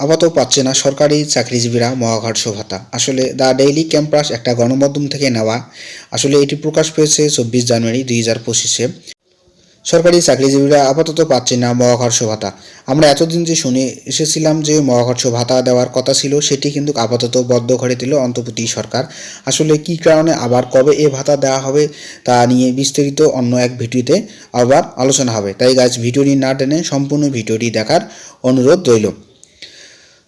আপাতত পাচ্ছে না সরকারি চাকরিজীবীরা মহাঘাট ভাতা আসলে দ্য ডেইলি ক্যাম্পাস একটা গণমাধ্যম থেকে নেওয়া। আসলে এটি প্রকাশ পেয়েছে চব্বিশ জানুয়ারি দুই হাজার পঁচিশে। সরকারি চাকরিজীবীরা আপাতত পাচ্ছে না মহাকর্ষ ভাতা আমরা এতদিন যে শুনে এসেছিলাম যে মহাকর্ষ ভাতা দেওয়ার কথা ছিল, সেটি কিন্তু আপাতত বদ্ধ করে দিল অন্তর্বর্তী সরকার। আসলে কি কারণে, আবার কবে এ ভাতা দেওয়া হবে তা নিয়ে বিস্তারিত অন্য এক ভিডিওতে আবার আলোচনা হবে। তাই গাছ ভিডিওটি না টেনে সম্পূর্ণ ভিডিওটি দেখার অনুরোধ রইল।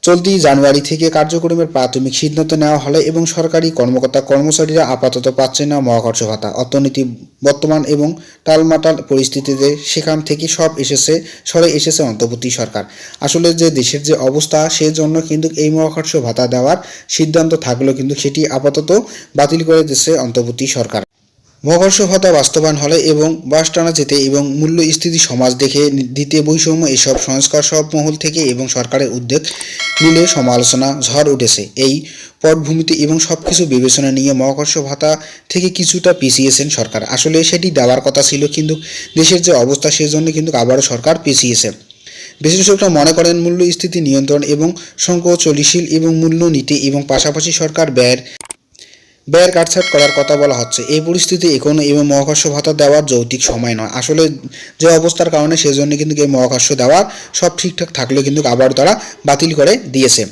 চলতি জানুয়ারি থেকে কার্যক্রমের প্রাথমিক সিদ্ধান্ত নেওয়া হলে এবং সরকারি কর্মকর্তা কর্মচারীরা আপাতত পাচ্ছে না মহাকর্ষ ভাতা। অর্থনীতি, বর্তমান এবং টালমাটাল পরিস্থিতিতে সেখান থেকে সব এসেছে, সরে এসেছে অন্তর্বর্তী সরকার। আসলে যে দেশের যে অবস্থা, সেজন্য কিন্তু এই মহাকর্ষ ভাতা দেওয়ার সিদ্ধান্ত থাকলেও কিন্তু সেটি আপাতত বাতিল করে দিচ্ছে অন্তর্বর্তী সরকার। মহাকর্ষ ভাতা বাস্তবায়ন হলে এবং বাস টানা যেতে এবং মূল্য স্থিতি সমাজ দেখে দিতে বৈষম্য এসব সংস্কার সব মহল থেকে এবং সরকারের উদ্যোগ নিলে সমালোচনা ঝড় উঠেছে। এই পটভূমিতে এবং সব কিছু বিবেচনা নিয়ে মহাকর্ষ ভাতা থেকে কিছুটা পিছিয়েছেন সরকার। আসলে সেটি দেওয়ার কথা ছিল কিন্তু দেশের যে অবস্থা সেজন্য কিন্তু আবারও সরকার পিছিয়েছে। বিশেষজ্ঞরা মনে করেন মূল্যস্থিতি নিয়ন্ত্রণ এবং সংকোচনশীল এবং মূল্য নীতি এবং পাশাপাশি সরকার ব্যয়ের ব্যয়ের কাটছাট করার কথা বলা হচ্ছে। এই পরিস্থিতি এখনও এবং মহাকর্ষ ভাতা দেওয়ার যৌক্তিক সময় নয়। আসলে যে অবস্থার কারণে সেজন্য কিন্তু এই মহাকর্ষ দেওয়ার সব ঠিকঠাক থাকলেও কিন্তু আবার তারা বাতিল করে দিয়েছে।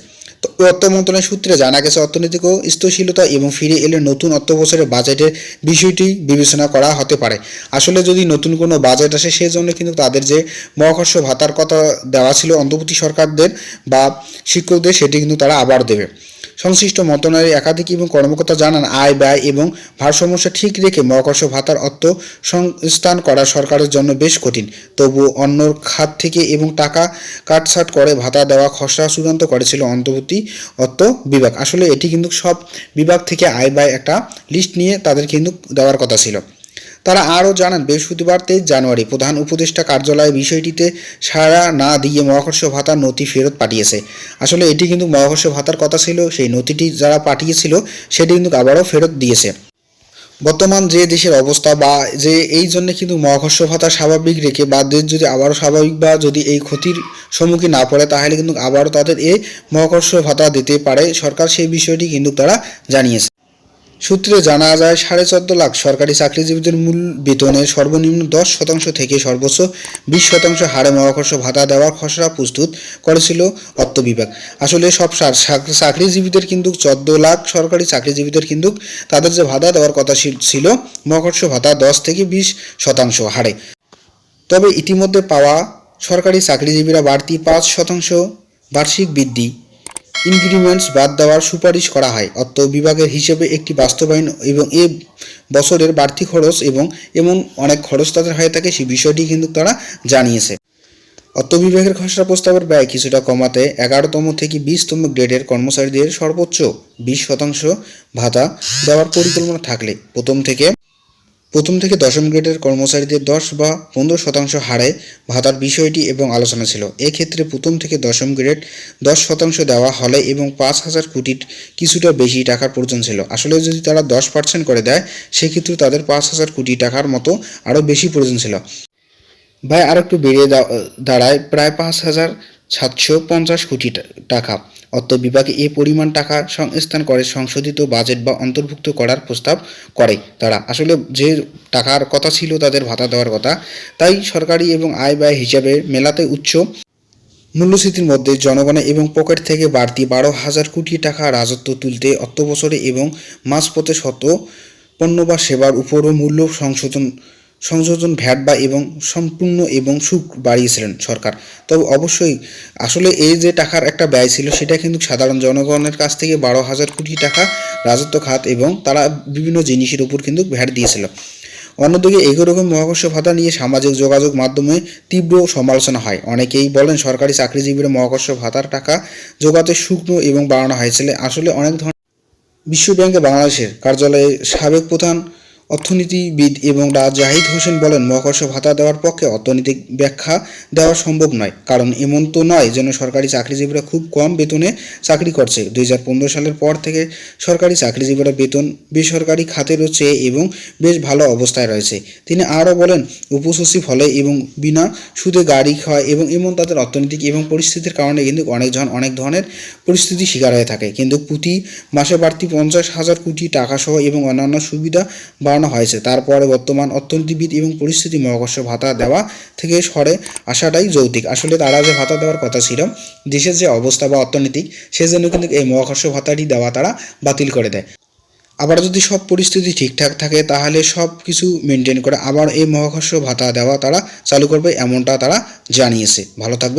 তো অর্থ মন্ত্রণালয় সূত্রে জানা গেছে, অর্থনৈতিক স্থিতিশীলতা এবং ফিরে এলে নতুন অর্থ বছরের বাজেটের বিষয়টি বিবেচনা করা হতে পারে। আসলে যদি নতুন কোনো বাজেট আসে সেই জন্য কিন্তু তাদের যে মহাকর্ষ ভাতার কথা দেওয়া ছিল অন্তর্বর্তী সরকারদের বা শিক্ষকদের, সেটি কিন্তু তারা আবার দেবে। সংশ্লিষ্ট মন্ত্রণালয়ের একাধিক এবং কর্মকর্তা জানান, আয় ব্যয় এবং ভারসাম্য ঠিক রেখে মহাকর্ষ ভাতার অর্থ সংস্থান করা সরকারের জন্য বেশ কঠিন। তবু অন্য খাত থেকে এবং টাকা কাটছাট করে ভাতা দেওয়া খসড়া চূড়ান্ত করেছিল অন্তর্বর্তী অর্থ বিভাগ। আসলে এটি কিন্তু সব বিভাগ থেকে আয় ব্যয় একটা লিস্ট নিয়ে তাদের কিন্তু দেওয়ার কথা ছিল। তারা আরও জানান, বৃহস্পতিবার তেইশ জানুয়ারি প্রধান উপদেষ্টা কার্যালয় বিষয়টিতে সাড়া না দিয়ে মহাকর্ষ ভাতার নথি ফেরত পাঠিয়েছে। আসলে এটি কিন্তু মহাকর্ষ ভাতার কথা ছিল, সেই নথিটি যারা পাঠিয়েছিল, সেটি কিন্তু আবারও ফেরত দিয়েছে। বর্তমান যে দেশের অবস্থা বা যে এই জন্য কিন্তু মহাকর্ষ ভাতা স্বাভাবিক রেখে বা দেশ যদি আবারও স্বাভাবিক বা যদি এই ক্ষতির সম্মুখীন না পড়ে, তাহলে কিন্তু আবারও তাদের এই মহাকর্ষ ভাতা দিতে পারে সরকার, সেই বিষয়টি কিন্তু তারা জানিয়েছে। সূত্রে জানা যায়, সাড়ে চোদ্দ লাখ সরকারি চাকরিজীবীদের মূল বেতনের সর্বনিম্ন দশ শতাংশ থেকে সর্বোচ্চ বিশ শতাংশ হারে মহাকর্ষ ভাতা দেওয়ার খসড়া প্রস্তুত করেছিল অর্থ বিভাগ। আসলে সব চাকরিজীবীদের কিন্তু চোদ্দ লাখ সরকারি চাকরিজীবীদের কিন্তু তাদের যে ভাতা দেওয়ার কথা ছিল, মহাকর্ষ ভাতা দশ থেকে বিশ শতাংশ হারে। তবে ইতিমধ্যে পাওয়া সরকারি চাকরিজীবীরা বাড়তি পাঁচ শতাংশ বার্ষিক বৃদ্ধি ইনক্রিমেন্টস বাদ দেওয়ার সুপারিশ করা হয়। অর্থ বিভাগের হিসেবে একটি বাস্তবায়ন এবং এ বছরের বাড়তি খরচ এবং এমন অনেক খরচ তাদের হয়ে থাকে সেই বিষয়টি কিন্তু তারা জানিয়েছে। অর্থ বিভাগের খসড়া প্রস্তাবের ব্যয় কিছুটা কমাতে এগারোতম থেকে বিশতম গ্রেডের কর্মচারীদের সর্বোচ্চ বিশ শতাংশ ভাতা দেওয়ার পরিকল্পনা থাকলে প্রথম থেকে প্রথম থেকে দশম গ্রেডের কর্মচারীদের দশ বা পনেরো শতাংশ হারে ভাতার বিষয়টি এবং আলোচনা ছিল। এক্ষেত্রে প্রথম থেকে দশম গ্রেড দশ শতাংশ দেওয়া হলে এবং পাঁচ হাজার কোটির কিছুটা বেশি টাকার প্রয়োজন ছিল। আসলে যদি তারা দশ পার্সেন্ট করে দেয়, সেক্ষেত্রে তাদের পাঁচ হাজার কোটি টাকার মতো আরও বেশি প্রয়োজন ছিল। ভাই আর একটু বেড়ে দাঁড়ায়। প্রায় পাঁচ হাজার সাতশো পঞ্চাশ কোটি টাকা। অর্থ বিভাগে এ পরিমাণ টাকা সংস্থান করে, সংশোধিত বাজেট বা অন্তর্ভুক্ত করার প্রস্তাব করে তারা। আসলে যে টাকার কথা ছিল তাদের ভাতা দেওয়ার কথা। তাই সরকারি এবং আয় ব্যয় হিসাবে মেলাতে উচ্চ মূল্যস্ফীতির মধ্যে জনগণের এবং পকেট থেকে বাড়তি বারো হাজার কোটি টাকা রাজত্ব তুলতে অর্থ বছরে এবং মাঝপথে শত পণ্য বা সেবার উপরও মূল্য সংশোধন সংযোজন ভ্যাট বা এবং সম্পূর্ণ এবং সুখ বাড়িয়েছিলেন সরকার। তবে অবশ্যই আসলে এই যে টাকার একটা ব্যয় ছিল, সেটা কিন্তু সাধারণ জনগণের কাছ থেকে বারো হাজার কোটি টাকা রাজত্ব খাত এবং তারা বিভিন্ন জিনিসের উপর কিন্তু ভ্যাট দিয়েছিল। অন্যদিকে এরকম মহাকর্ষ ভাতা নিয়ে সামাজিক যোগাযোগ মাধ্যমে তীব্র সমালোচনা হয়। অনেকেই বলেন, সরকারি চাকরিজীবীরা মহাকর্ষ ভাতার টাকা যোগাতে শুকনো এবং বাড়ানো হয়েছিল। আসলে অনেক ধরনের বিশ্ব ব্যাংকে বাংলাদেশের কার্যালয়ে সাবেক প্রধান অর্থনীতিবিদ এবং জাহিদ হোসেন বলেন, মহাকর্ষ ভাতা দেওয়ার পক্ষে অর্থনৈতিক ব্যাখ্যা দেওয়া সম্ভব নয়, কারণ এমন তো নয় যেন সরকারি চাকরিজীবীরা খুব কম বেতনে চাকরি করছে। দুই হাজার পনেরো সালের পর থেকে সরকারি চাকরিজীবীরা বেতন, বেসরকারি খাতেরও চেয়ে এবং বেশ ভালো অবস্থায় রয়েছে। তিনি আরও বলেন, উপসচিব হলে এবং বিনা সুদে গাড়ি খাওয়া এবং এমন তাদের অর্থনৈতিক এবং পরিস্থিতির কারণে কিন্তু অনেকজন অনেক ধরনের পরিস্থিতি শিকার হয়ে থাকে। কিন্তু প্রতি মাসে বাড়তি পঞ্চাশ হাজার কোটি টাকা সহ এবং অন্যান্য সুবিধা বাড়ানো হয়েছে। তারপরে বর্তমান অর্থনীতিবিদ এবং পরিস্থিতি মহাকর্ষ ভাতা দেওয়া থেকে সরে আসাটাই যৌক্তিক। আসলে তারা যে ভাতা দেওয়ার কথা ছিল, দেশের যে অবস্থা বা অর্থনৈতিক সেজন্য কিন্তু এই মহাকর্ষ ভাতাটি দেওয়া তারা বাতিল করে দেয়। আবার যদি সব পরিস্থিতি ঠিকঠাক থাকে, তাহলে সব কিছু মেনটেন করে আবার এই মহাকর্ষ ভাতা দেওয়া তারা চালু করবে, এমনটা তারা জানিয়েছে। ভালো থাকবে